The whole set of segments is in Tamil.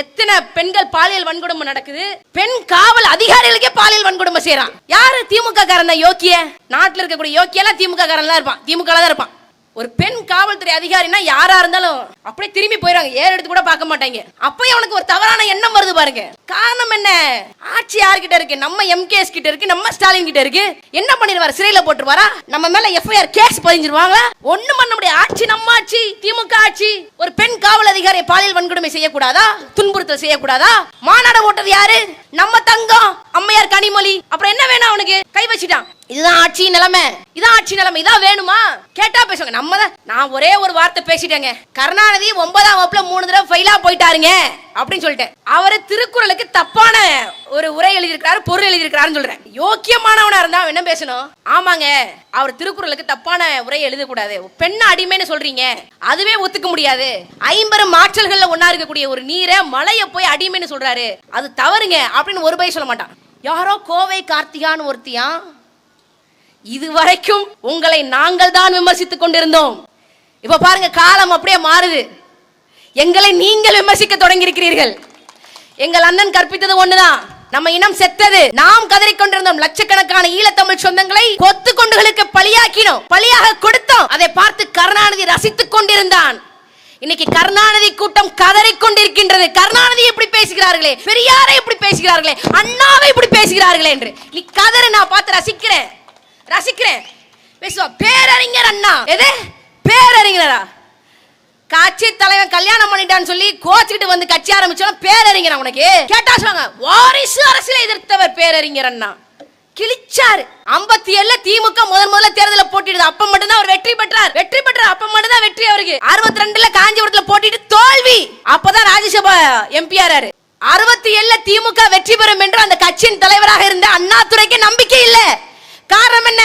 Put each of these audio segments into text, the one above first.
எத்தனை பெண்கள் பாலியல் வன்கொடுமை நடக்குது? பெண் காவல் அதிகாரிகளுக்கே பாலியல் வன்கொடுமை செய்யறான். யாரு திமுக காரன் யோக்கிய? நாட்டில் இருக்கக்கூடிய யோக்கியெல்லாம் திமுக காரன் தான் இருப்பான். திமுக தான் இருப்பான். ஒரு பெண் காவல்துறை அதிகாரினா யாரா இருந்தாலும் அப்படியே திரும்பி போயிடுவாங்க ஏற எடுத்து கூட பார்க்க மாட்டாங்க. அப்பயும் அவனுக்கு ஒரு தவறான எண்ணம் வருது பாருங்க. காரணம் என்ன? ஆட்சி யார்கிட்ட இருக்கு? நம்ம எம்கேஎஸ் கிட்ட இருக்கு. நம்ம ஸ்டாலின் கிட்ட இருக்கு. என்ன பண்ணிடுவாரு? சிறையில போட்டுருவாரா? நம்ம மேல எஃப்ஐஆர் கேஸ் பதிஞ்சிருவாங்க ஒண்ணும் பண்ண முடியாது. ஆட்சி நம்ம ஆட்சி திமுக ஆட்சி. ஒரு பெண் காவல் அதிகாரி பாலியல் வன்கொடுமை செய்யக்கூடாதா? துன்புறுத்தல் செய்யக்கூடாதா? மாநாட ஓட்டது யாரு? நம்ம தங்கம். அம்மையார் கனிமொழி. அப்புறம் என்ன வேணும் அவனுக்கு? கை வச்சுட்டான். இதுதான் ஆட்சி நிலைமை. இதான் ஆட்சி நிலைமை. இதான் வேணுமா? கேட்டா பேசுவாங்க. நம்ம தான் நான் ஒரே ஒரு வார்த்தை பேசிட்டேங்க. கருணாநிதி ஒன்பதாம் வகுப்புல மூணு தடவை ஃபெயிலா போயிட்டாருங்க. அப்படின்னு சொல்லிட்டேன். அவர் திருக்குறளுக்கு தப்பான ஒரு உரை எழுதியிருக்கிறாரு பொருள் எழுதியிருக்கிறாருன்னு சொல்றேன். யோக்கியமானவனா இருந்தா என்ன பேசணும்? ஆமாங்க. அவர் திருக்குறளுக்கு தப்பான உரை எழுதக்கூடாது. பெண் அடிமைன்னு சொல்றீங்க. அதுவே ஒத்துக்க முடியாது. ஐம்பெரும் ஆற்றல்கள்ல ஒன்னா இருக்கக்கூடிய ஒரு நீரை மலைய போய் அடிமைன்னு சொல்றாரு. அது தவறுங்க. அப்படின்னு ஒரு பை சொல்ல மாட்டான். யாரோ கோவை கார்த்திகான்னு இதுவரைக்கும் உங்களை நாங்கள் தான் விமர்சித்துக் கொண்டிருந்தோம். இப்ப பாருங்க காலம் அப்படியே மாறுது. எங்களை நீங்கள் விமர்சிக்க தொடங்கியிருக்கிறீர்கள். எங்கள் அண்ணன் கற்பித்தது ஒண்ணுதான். நம்ம இனம் செத்தது. நாம் கதறிக்கொண்டிருந்தோம் லட்சக்கணக்கான ஈழத்தமிழ் சொந்தங்களை கொத்து கொண்டுகளுக்கு பலியாக்கினோம். பலியாக கொடுத்தோம். அதை பார்த்து கருணாநிதி ரசித்துக் கொண்டிருந்தான். இன்னைக்கு கருணாநிதி கூட்டம் கதறி கொண்டிருக்கின்றது. கருணாநிதி எப்படி பேசுகிறார்களே? பெரியாரை எப்படி பேசுகிறார்களே? அண்ணாவை இப்படி பேசுகிறார்களே என்று. நீ கதறு நான் பார்த்து ரசிக்கிறேன். ரசிக்கிறேன். பேசுவா. பேரறிஞர் அண்ணா. எது? பேரறிஞரா? கட்சி தலைவன் கல்யாணம் பண்ணிட்டான்னு சொல்லி கோச்சிட்டு வந்து கட்சி ஆரம்பிச்சோம் பேரறிஞர் உனக்கு? கேட்டா சொல்லுவாங்க. வாரிசு அரசியலை எதிர்த்தவர் பேரறிஞர் அண்ணா. கிழிச்சாரு. ஐம்பத்தி ஏழுல திமுக முதல் முதல்ல தேர்தல போட்டிடுது அப்ப மட்டும் தான் அவர் வெற்றி பெற்றார். வெற்றி பெற்றார். அப்ப மட்டும் தான் வெற்றி அவருக்கு. அறுபத்தி ரெண்டுல காஞ்சிபுரத்துல போட்டிட்டு தோல்வி. அப்பதான் ராஜ்யசபா எம்பி ஆறாரு அறுபத்தி ஏழுல திமுக வெற்றி பெறும் என்று அந்த கட்சியின் தலைவராக இருந்த அண்ணாதுரைக்கு நம்பிக்கை இல்லை. காரணம் என்ன?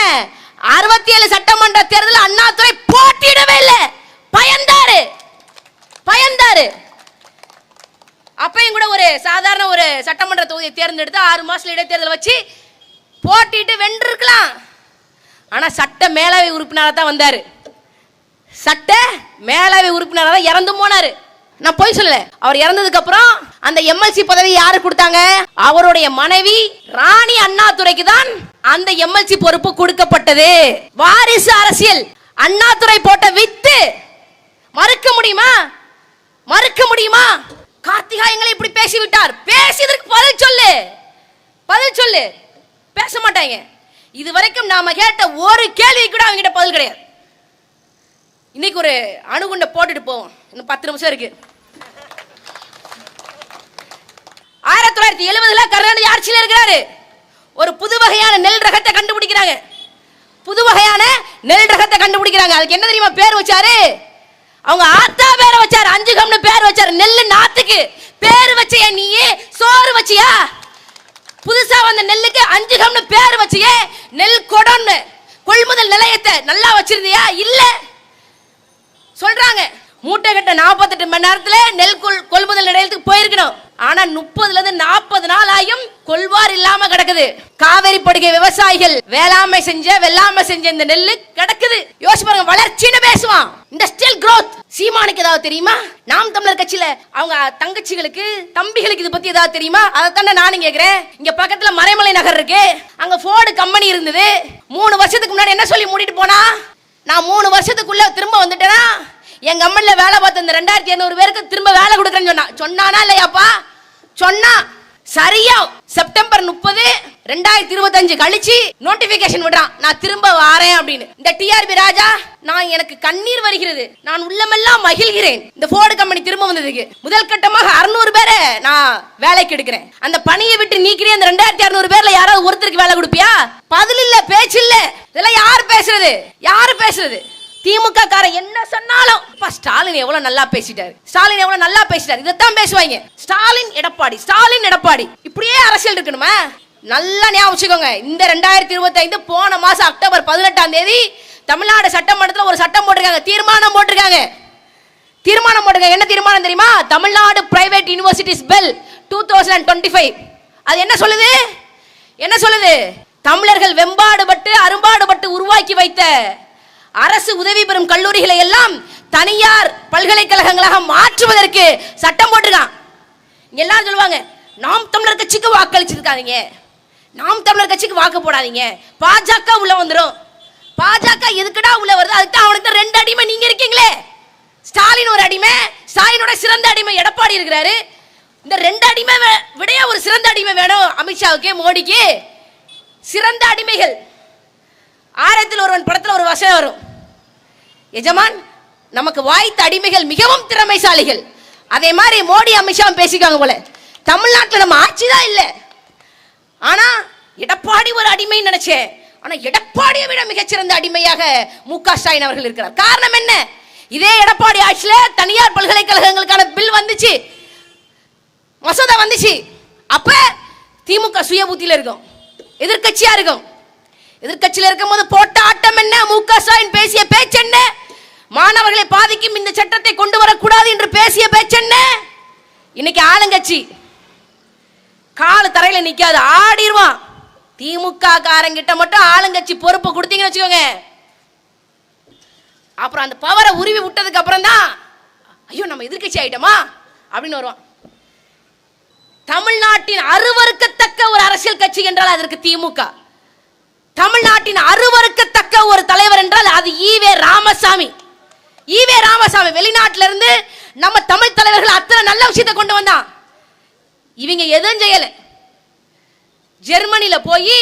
அறுபத்தி ஏழு சட்டமன்ற தேர்தல் அண்ணாதுரை போட்டியிடவே இல்லை. பயந்தாரு. பயந்தாரு. அப்பயும் கூட ஒரு சாதாரண ஒரு சட்டமன்ற தொகுதியை தேர்ந்தெடுத்து ஆறு மாசத்துல இடைத்தேர்தல் வச்சு போட்டிட்டு வென்றிருக்கலாம். ஆனா சட்ட மேலவை உறுப்பினராக தான் வந்தாரு. சட்ட மேலவை உறுப்பினராக தான் இறந்து போனாரு. நான் போய் சொல்லல. அவர் இறந்ததுக்கு அப்புறம் அந்த எம்எல்சி பதவி யாரு கொடுத்தாங்க? அவருடைய மனைவி ராணி அண்ணாதுரைக்கு தான் அந்த எம்எல்சி பொறுப்பு கொடுக்கப்பட்டது. வாரிசு அரசியல். அண்ணாதுரை போட்ட வித்து மறுக்க முடியுமா? மறுக்க முடியுமா? கார்த்திகா எங்களை இப்படி பேசிவிட்டார். பேசியதற்கு பதில் சொல்லு. பதில் சொல்லு. பேச மாட்டாங்க. இது வரைக்கும் நாம கேட்ட ஒரு கேள்வி கூட அவங்க கிட்ட பதில் கிடையாது. இன்னைக்கு ஒரு அணுகுண்டை போட்டுட்டு போவோம். இன்னும் பத்து நிமிஷம் இருக்கு. ஆயிரத்தி தொள்ளாயிரத்தி எழுபதுல கருணாநிதி ஆட்சியில் இருக்கிறாரு. ஒரு புது வகையான நெல் ரகத்தை கண்டுபிடிக்கிறாங்க. புது வகையான நெல் ரகத்தை கண்டுபிடிக்கிறாங்க. அதுக்கு என்ன தெரியுமா பேர் வச்சாரு? அவங்க ஆத்தா பேரை வச்சாரு. அஞ்சு கம்னு பேர் வச்சாரு. நெல்லு நாத்துக்கு. பேர் வச்சியா நீயே. சோறு வச்சியா? புதுசா வந்த நெல்லுக்கு அஞ்சு கம்னு பேர் வச்சியே. நெல் கொடம்னு கொள்முதல் நிலையத்தை நல்லா வச்சிருந்தியா? இல்ல. சொல்றாங்க. மூட்டை கட்ட நாற்பத்தெட்டு மணி நேரத்துல நெல் கொள் கொள்முதல் நிலையத்துக்கு போயிருக்கணும். ஆனா முப்பதுல இருந்து நாற்பது நாள் ஆயும் கொள்வார் இல்லாம கிடக்குது. காவேரி படுகை விவசாயிகள் வேளாண்மை செஞ்ச வெள்ளாமை செஞ்ச இந்த நெல்லு கிடக்குது. யோசிச்சு பாருங்க வளர்ச்சின்னு பேசுவான். இண்டஸ்ட்ரியல் க்ரோத் சீமானுக்கு ஏதாவது தெரியுமா? நாம் தமிழர் கட்சியில அவங்க தங்கச்சிகளுக்கு தம்பிகளுக்கு இது பத்தி ஏதாவது தெரியுமா? அதை நானும் கேக்குறேன். இங்க பக்கத்துல மறைமலை நகர் இருக்கு. அங்க போர்டு கம்பெனி இருந்தது. மூணு வருஷத்துக்கு முன்னாடி என்ன சொல்லி மூடிட்டு போனா? நான் மூணு வருஷத்துக்குள்ள திரும்ப வந்துட்டேனா? என் கம்பெனில வேலை பார்த்த இந்த ரெண்டாயிரத்தி ஐநூறு பேருக்கு திரும்ப வேலை கொடுக்குறேன்னு சொன்னா. சொன்னானா இல்லையாப்பா? சொன்னா. சரியா செப்டம்பர் முப்பது ரெண்டாயிரத்தி இருபத்தஞ்சு கழிச்சு நோட்டிபிகேஷன் விடுறான். நான் திரும்ப வாரேன் அப்படின்னு. இந்த டிஆர்பி ராஜா நான் எனக்கு கண்ணீர் வருகிறது. நான் உள்ளமெல்லாம் மகிழ்கிறேன். இந்த ஃபோர்டு கம்பெனி திரும்ப வந்ததுக்கு. முதல் கட்டமாக அறுநூறு பேரை நான் வேலைக்கு எடுக்கிறேன். அந்த பணியை விட்டு நீக்கிறேன் அந்த ரெண்டாயிரத்தி அறுநூறு பேர்ல யாராவது ஒருத்தருக்கு வேலை கொடுப்பியா? பதில் இல்ல பேச்சு இல்ல. இதெல்லாம் யார் பேசுறது? யாரு பேசுறது? திமுக காரன் என்ன சொன்னாலும் அப்பா, ஸ்டாலின் எவ்வளவு நல்லா பேசிட்டாரு. ஸ்டாலின் எவ்வளவு நல்லா பேசிட்டாரு. இதைத்தான் பேசுவாங்க. ஸ்டாலின் எடப்பாடி ஸ்டாலின் எடப்பாடி. இப்படியே அரசியல் இருக்கணுமா? நல்லா ஞாபகம் வச்சுக்கோங்க. இந்த ரெண்டாயிரத்தி இருபத்தி ஐந்து போன மாசம் அக்டோபர் பதினெட்டாம் தேதி தமிழ்நாடு சட்டமன்றத்தில் ஒரு சட்டம் போட்டிருக்காங்க. தீர்மானம் போட்டிருக்காங்க. தீர்மானம் போட்டிருக்காங்க. என்ன தீர்மானம் தெரியுமா? Tamil Nadu private universities bill two thousand twenty five அது என்ன சொல்லுது? என்ன சொல்லுது? தமிழர்கள் வெம்பாடுபட்டு அரும்பாடுபட்டு உருவாக்கி வைத்த அரசு உதவி பெறும் கல்லூரிகளை எல்லாம் தனியார் பல்கலைக்கழகங்களாக மாற்றுவதற்கு சட்டம் போட்டிருக்கான். எல்லாரும் சொல்லுவாங்க நாம் தமிழர் கட்சிக்கு வாக்களிச்சிருக்காதீங்க. நாம் தமிழர் கட்சிக்கு வாக்கு போடாதீங்க. பாஜக உள்ள வந்துடும் பாஜக எதுக்குடா உள்ள வருது? அதுக்கு தான் அவனுக்கு ரெண்டு அடிமை. நீங்க இருக்கீங்களே. ஸ்டாலின் ஒரு அடிமை ஸ்டாலினோட சிறந்த அடிமை எடப்பாடி இருக்கிறாரு. இந்த ரெண்டு அடிமை வே- விடைய ஒரு சிறந்த அடிமை வேணும் அமித்ஷாவுக்கு மோடிக்கு? சிறந்த அடிமைகள். ஆரத்தில் ஒருவன் படத்தில் ஒரு வசனம் வரும். எஜமான் நமக்கு வாய்த்த அடிமைகள் மிகவும் திறமைசாலிகள். அதே மாதிரி மோடி அமித்ஷா பேசிக்காங்க போல. தமிழ்நாட்டில் நம்ம ஆட்சி தான் இல்லை. ஆனால் எடப்பாடி ஒரு அடிமைன்னு நினைச்சேன். ஆனால் எடப்பாடியை விட மிகச்சிறந்த அடிமையாக மு க ஸ்டாலின் அவர்கள் இருக்கிறார். காரணம் என்ன? இதே எடப்பாடி ஆட்சியில் தனியார் பல்கலைக்கழகங்களுக்கான பில் வந்துச்சு. மசோதா வந்துச்சு. அப்போ திமுக சுய இருக்கும். எதிர்கட்சியாக இருக்கும். எதிர்கட்சியில் இருக்கும் போது போட்ட ஆட்டம் என்ன? மு க ஸ்டாலின் பேசிய பேச்சு என்ன? மாணவர்களை பாதிக்கும் இந்த சட்டத்தை கொண்டு வரக்கூடாது என்று பேசிய பேச்சு என்ன? இன்னைக்கு ஆளுங்கட்சி கால் தரையில நிக்காது ஆடிடுவான் திமுக காரங்கிட்ட மட்டும் ஆளுங்கட்சி பொறுப்பு கொடுத்தீங்கன்னு வச்சுக்கோங்க. அப்புறம் அந்த பவரை உருவி விட்டதுக்கு அப்புறம் தான் ஐயோ நம்ம எதிர்க்கட்சி ஆயிட்டோமா? அப்படின்னு வருவான். தமிழ்நாட்டின் அருவருக்கத்தக்க ஒரு அரசியல் கட்சி என்றால் அதற்கு திமுக. தமிழ்நாட்டின் அருவருக்கத்தக்க ஒரு தலைவர் என்றால் அது ஈவே ராமசாமி. ஈவே ராமசாமி. வெளிநாட்டில இருந்து நம்ம தமிழ் தலைவர்கள் அத்தனை நல்ல விஷயத்தை கொண்டு வந்தான். இவங்க எதுவும் செய்யல. ஜெர்மனியில் போய்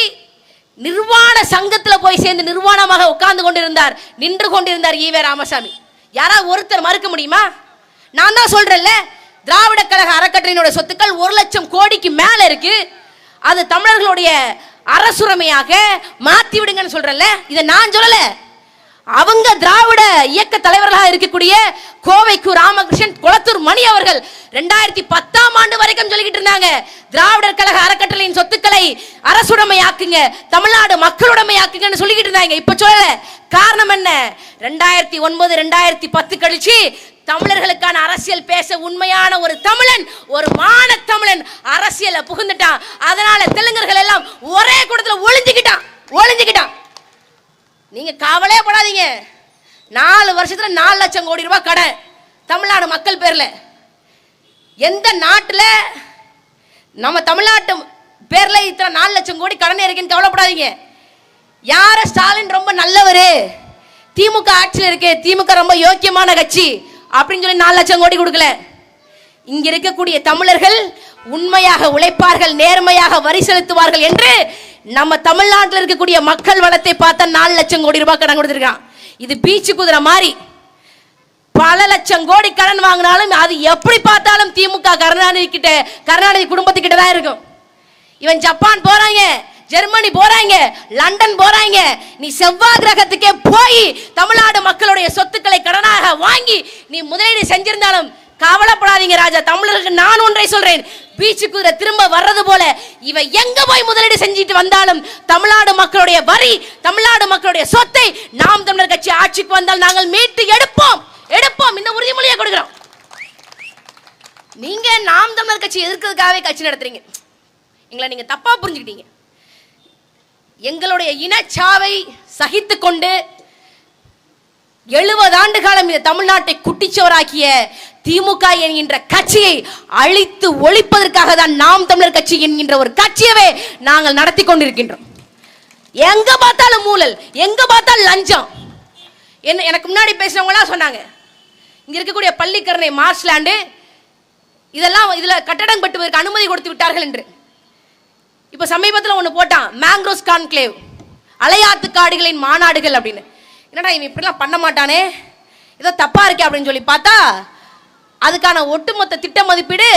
நிர்வாண சங்கத்துல போய் சேர்ந்து நிர்வாணமாக உட்கார்ந்து கொண்டிருந்தார். நின்று கொண்டிருந்தார் ஈவே ராமசாமி. யாராவது ஒருத்தர் மறுக்க முடியுமா? நான் தான் சொல்றேன்ல திராவிட கழக அறக்கட்டளையினுடைய சொத்துக்கள் ஒரு லட்சம் கோடிக்கு மேல இருக்கு. அது தமிழர்களுடைய அரசுரிமையாக மாத்தி விடுங்கன்னு சொல்றேன்ல இதை நான் சொல்லல. அவங்க திராவிட இயக்க தலைவர்களாக இருக்கக்கூடிய கோவைக்கு ராமகிருஷ்ணன் குளத்தூர் மணி அவர்கள் ரெண்டாயிரத்தி பத்தாம் ஆண்டு வரைக்கும் சொல்லிக்கிட்டு இருந்தாங்க திராவிடர் கழக அறக்கட்டளையின் சொத்துக்களை அரசுடைமையாக்குங்க தமிழ்நாடு மக்களுடைமையாக்குங்கன்னு சொல்லிக்கிட்டு இருந்தாங்க. இப்ப சொல்லல. காரணம் என்ன? ரெண்டாயிரத்தி ஒன்பது ரெண்டாயிரத்தி பத்து கழிச்சு தமிழர்களுக்கான அரசியல் பேச உண்மையான ஒரு தமிழன் ஒரு மான தமிழன் அரசியல புகுந்துட்டான். அதனால தெலுங்கர்கள் எல்லாம் ஒரே கூடத்துல ஒளிஞ்சுக்கிட்டான் ஒளிஞ்சுக்கிட்டான். நீங்க கவலையே படாதீங்க. நாலு வருஷத்துல நாலு லட்சம் கோடி ரூபாய் கடன் தமிழ்நாடு மக்கள் பேர்ல. எந்த நாட்டுல நம்ம தமிழ்நாட்டு பேர்ல இத்தனை நாலு லட்சம் கோடி கடன் இருக்குன்னு கவலைப்படாதீங்க. யார ஸ்டாலின் ரொம்ப நல்லவரு? திமுக ஆட்சியில் இருக்கு திமுக ரொம்ப யோக்கியமான கட்சி. அப்படின்னு சொல்லி நாலு லட்சம் கோடி கொடுக்கல. இங்க இருக்கக்கூடிய தமிழர்கள் உண்மையாக உழைப்பார்கள் நேர்மையாக வரி செலுத்துவார்கள் என்று நம்ம தமிழ்நாட்டில் இருக்கக்கூடிய மக்கள் வளத்தை பார்த்தா நாலு லட்சம் கோடி ரூபாய் கடன் கொடுத்துருக்கான். இது பீச்சு குதிரை மாதிரி. பல லட்சம் கோடி கடன் வாங்கினாலும் அது எப்படி பார்த்தாலும் திமுக கருணாநிதி கிட்ட கருணாநிதி குடும்பத்துக்கிட்ட தான் இருக்கும். இவன் ஜப்பான் போறாங்க. ஜெர்மனி போறாங்க லண்டன் போறாங்க. நீ செவ்வாய் கிரகத்துக்கே போய் தமிழ்நாடு மக்களுடைய சொத்துக்களை கடனாக வாங்கி நீ முதலீடு செஞ்சிருந்தாலும் கவலைப்படாதீங்க ராஜா. தமிழருக்கு நான் ஒன்றை சொல்றேன். பீச்சு குதிரை திரும்ப வர்றது போல இவ எங்க போய் முதலீடு செஞ்சுட்டு வந்தாலும் தமிழ்நாடு மக்களுடைய வரி தமிழ்நாடு மக்களுடைய சொத்தை நாம் தமிழர் கட்சி ஆட்சிக்கு வந்தால் நாங்கள் மீட்டு எடுப்போம். எடுப்போம். இந்த உறுதிமொழியை கொடுக்கிறோம். நீங்க நாம் தமிழர் கட்சி எதிர்க்கிறதுக்காகவே கட்சி நடத்துறீங்க. எங்களை நீங்க தப்பா புரிஞ்சுக்கிட்டீங்க. எங்களுடைய இனச்சாவை சகித்து கொண்டு எழுபது ஆண்டு காலம் இந்த தமிழ்நாட்டை குட்டிச்சவராக்கிய திமுக என்கின்ற கட்சியை அழித்து ஒழிப்பதற்காக தான் நாம் தமிழர் கட்சி என்கின்ற ஒரு கட்சியவே நாங்கள் நடத்தி கொண்டிருக்கின்றோம். எங்க பார்த்தாலும் ஊழல் எங்க பார்த்தாலும் லஞ்சம். என்ன எனக்கு முன்னாடி பேசினவங்களாம் சொன்னாங்க. இங்க இருக்கக்கூடிய பள்ளிக்கரணை மார்ச்லாண்டு இதெல்லாம் இதுல கட்டடம் கட்டுவதற்கு அனுமதி கொடுத்து விட்டார்கள் என்று. இப்போ சமீபத்தில் ஒன்று போட்டான் மேங்க்ரோஸ் கான்க்ளேவ் அலையாத்து காடுகளின் மாநாடுகள் அப்படின்னு. என்னடா இவன் இப்படிலாம் பண்ண மாட்டானே? ஏதோ தப்பாக இருக்கே அப்படின்னு சொல்லி பார்த்தா அதுக்கான ஒட்டுமொத்த திட்ட மதிப்பீடு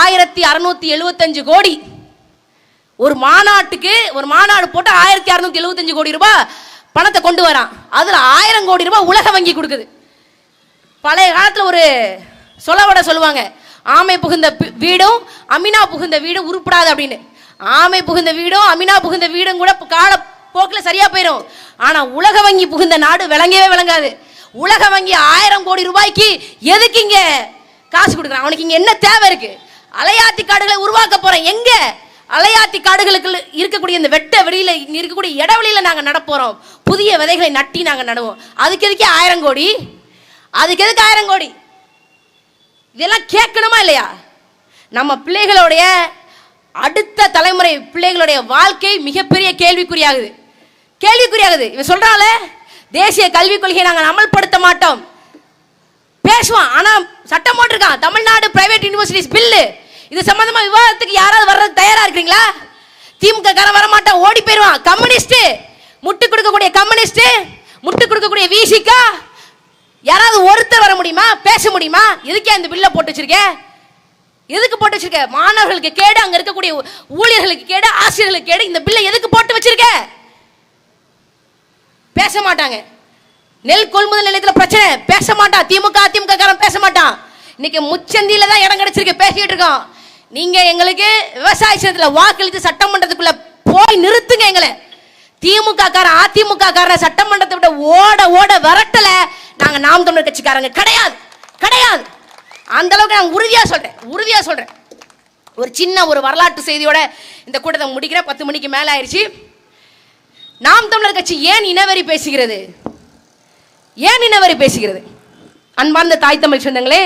ஆயிரத்தி அறநூத்தி எழுபத்தஞ்சு கோடி. ஒரு மாநாட்டுக்கு ஒரு மாநாடு போட்டு ஆயிரத்தி அறநூத்தி எழுபத்தஞ்சு கோடி ரூபாய் பணத்தை கொண்டு வரான். அதில் ஆயிரம் கோடி ரூபாய் உலக வங்கி கொடுக்குது. பழைய காலத்தில் ஒரு சொலவடை சொல்லுவாங்க ஆமை புகுந்த வீடும் அமினா புகுந்த வீடும் உருப்படாது அப்படின்னு. ஆமை புகுந்த வீடும் அமினா புகுந்த வீடும் கூட கால போக்கில் சரியா போயிடும் ஆனா உலக வங்கி புகுந்த நாடு விளங்கவே விளங்காது. உலக வங்கி ஆயிரம் கோடி ரூபாய்க்கு எதுக்கு இங்க காசு கொடுக்குறான்? அவனுக்கு இங்க என்ன தேவை இருக்கு? அலையாத்தி காடுகளை உருவாக்க போறேன். எங்க? அலையாத்தி காடுகளுக்கு இருக்கக்கூடிய இந்த வெட்ட வெளியில இருக்கக்கூடிய இடவெளியில நாங்க நடப்போறோம் புதிய விதைகளை நட்டி நாங்க நடுவோம். அதுக்கு எதுக்கே ஆயிரம் கோடி? அதுக்கு எதுக்கு ஆயிரம் கோடி? இதெல்லாம் கேட்கணுமா இல்லையா? நம்ம பிள்ளைகளுடைய அடுத்த தலைமுறை பிள்ளைகளுடைய வாழ்க்கை மிகப்பெரிய கேள்விக்குறியாகுது. கேள்விக்குறியாகுது. இவன் சொல்றால தேசிய கல்விக் கொள்கையை நாங்கள் அமல்படுத்த மாட்டோம். பேசுவான் ஆனா சட்டம் போட்டிருக்கான். தமிழ்நாடு பிரைவேட் யூனிவர்சிட்டிஸ் பில்லு இது சம்பந்தமா விவாதத்துக்கு யாராவது வர்றது தயாரா இருக்கிறீங்களா? திமுக காரன் வர மாட்டான் ஓடி போயிருவான் கம்யூனிஸ்ட் முட்டு கொடுக்கக்கூடிய கம்யூனிஸ்ட் முட்டு கொடுக்கக்கூடிய விசிகா யாராவது ஒருத்தர் வர முடியுமா? பேச முடியுமா? எதுக்கே இந்த பில்லை போட்டு வச்சிருக்கேன் எதுக்கு போட்டு வச்சிருக்க? மாணவர்களுக்கு கேடு அங்க இருக்கக்கூடிய ஊழியர்களுக்கு கேடு ஆசிரியர்களுக்கு கேடு இந்த பில்லை எதுக்கு போட்டு வச்சிருக்க? பேச மாட்டாங்க. நெல் கொள்முதல் நிலையத்தில் பிரச்சனை. பேச மாட்டான். திமுக அதிமுக காரன் பேச மாட்டான். இன்னைக்கு முச்சந்தியில தான் இடம் கிடைச்சிருக்கு. பேசிட்டு இருக்கோம். நீங்க எங்களுக்கு விவசாய சேதத்தில் வாக்களித்து சட்டமன்றத்துக்குள்ள போய் நிறுத்துங்க எங்களை. திமுக காரன் அதிமுக காரன் சட்டமன்றத்தை விட ஓட ஓட விரட்டல. நாங்க நாம் தமிழர் கட்சிக்காரங்க. கிடையாது. கிடையாது. அந்த அளவுக்கு நான் உறுதியாக சொல்கிறேன் உறுதியாக சொல்கிறேன் ஒரு சின்ன ஒரு வரலாற்று செய்தியோட இந்த கூட்டத்தை முடிக்கிறேன். பத்து மணிக்கு மேலே ஆயிடுச்சு நாம் தமிழர் கட்சி ஏன் இனவெறி பேசுகிறது? ஏன் இனவெறி பேசுகிறது? அன்பார்ந்த தாய் தமிழ் சொந்தங்களே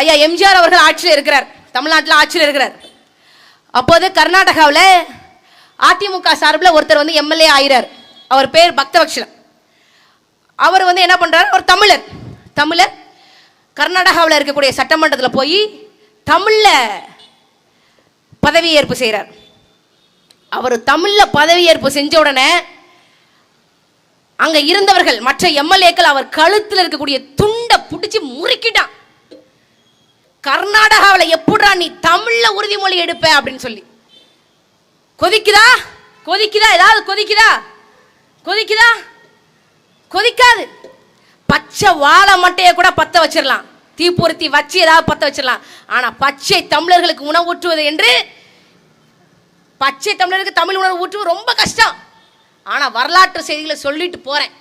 ஐயா எம்ஜிஆர் அவர்கள் ஆட்சியில் இருக்கிறார். தமிழ்நாட்டில் ஆட்சியில் இருக்கிறார். அப்போது கர்நாடகாவில் அதிமுக சார்பில் ஒருத்தர் வந்து எம்எல்ஏ ஆயிறார். அவர் பேர் பக்தவக்ஷலம் அவர் வந்து என்ன பண்ணுறார் ஒரு தமிழர். தமிழர் கர்நாடகாவில் இருக்கக்கூடிய சட்டமன்றத்தில் போய் தமிழில் பதவியேற்பு செய்கிறார் அவர் தமிழில் பதவியேற்பு செஞ்ச உடனே அங்கே இருந்தவர்கள் மற்ற எம்எல்ஏக்கள் அவர் கழுத்தில் இருக்கக்கூடிய துண்டை பிடிச்சி முறுக்கிட்டான். கர்நாடகாவில் எப்படா நீ தமிழில் உறுதிமொழி எடுப்ப அப்படின்னு சொல்லி. கொதிக்குதா? கொதிக்குதா? ஏதாவது கொதிக்குதா? கொதிக்குதா? கொதிக்காது. பச்சை வாழை மட்டையை கூட பற்ற வச்சிடலாம். தீப்பொருத்தி வச்சு ஏதாவது பற்ற வச்சிடலாம். ஆனா பச்சை தமிழர்களுக்கு உணவு ஊற்றுவது என்று பச்சை தமிழருக்கு தமிழ் உணவு ஊற்றுவது ரொம்ப கஷ்டம். ஆனா வரலாற்று செய்திகளை சொல்லிட்டு போறேன்.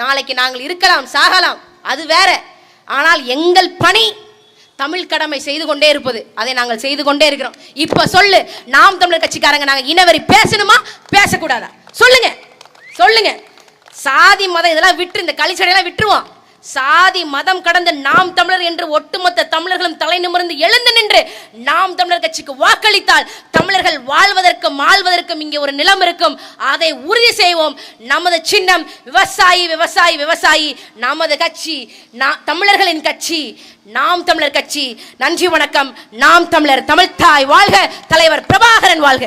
நாளைக்கு நாங்கள் இருக்கலாம் சாகலாம் அது வேற. ஆனால் எங்கள் பணி தமிழ் கடமை செய்து கொண்டே இருப்பது. அதை நாங்கள் செய்து கொண்டே இருக்கிறோம். இப்ப சொல்லு நாம் தமிழர் கட்சிக்காரங்க நாங்க இனவரி பேசணுமா? பேசக்கூடாதா? சொல்லுங்க சொல்லுங்க. சாதி மதம் இதெல்லாம் விட்டு இந்த கழிச்சடையெல்லாம் விட்டுருவோம். சாதி மதம் கடந்த நாம் தமிழர் என்று ஒட்டுமொத்த தமிழர்களும் தலை நிமிர்ந்து எழுந்து நின்று நாம் தமிழர் கட்சிக்கு வாக்களித்தால் தமிழர்கள் வாழ்வதற்கும் ஆழ்வதற்கும் இங்கே ஒரு நிலம் இருக்கும். அதை உறுதி செய்வோம். நமது சின்னம் விவசாயி விவசாயி விவசாயி. நமது கட்சி தமிழர்களின் கட்சி நாம் தமிழர் கட்சி. நன்றி வணக்கம். நாம் தமிழர் தமிழ்தாய் வாழ்க. தலைவர் பிரபாகரன் வாழ்க.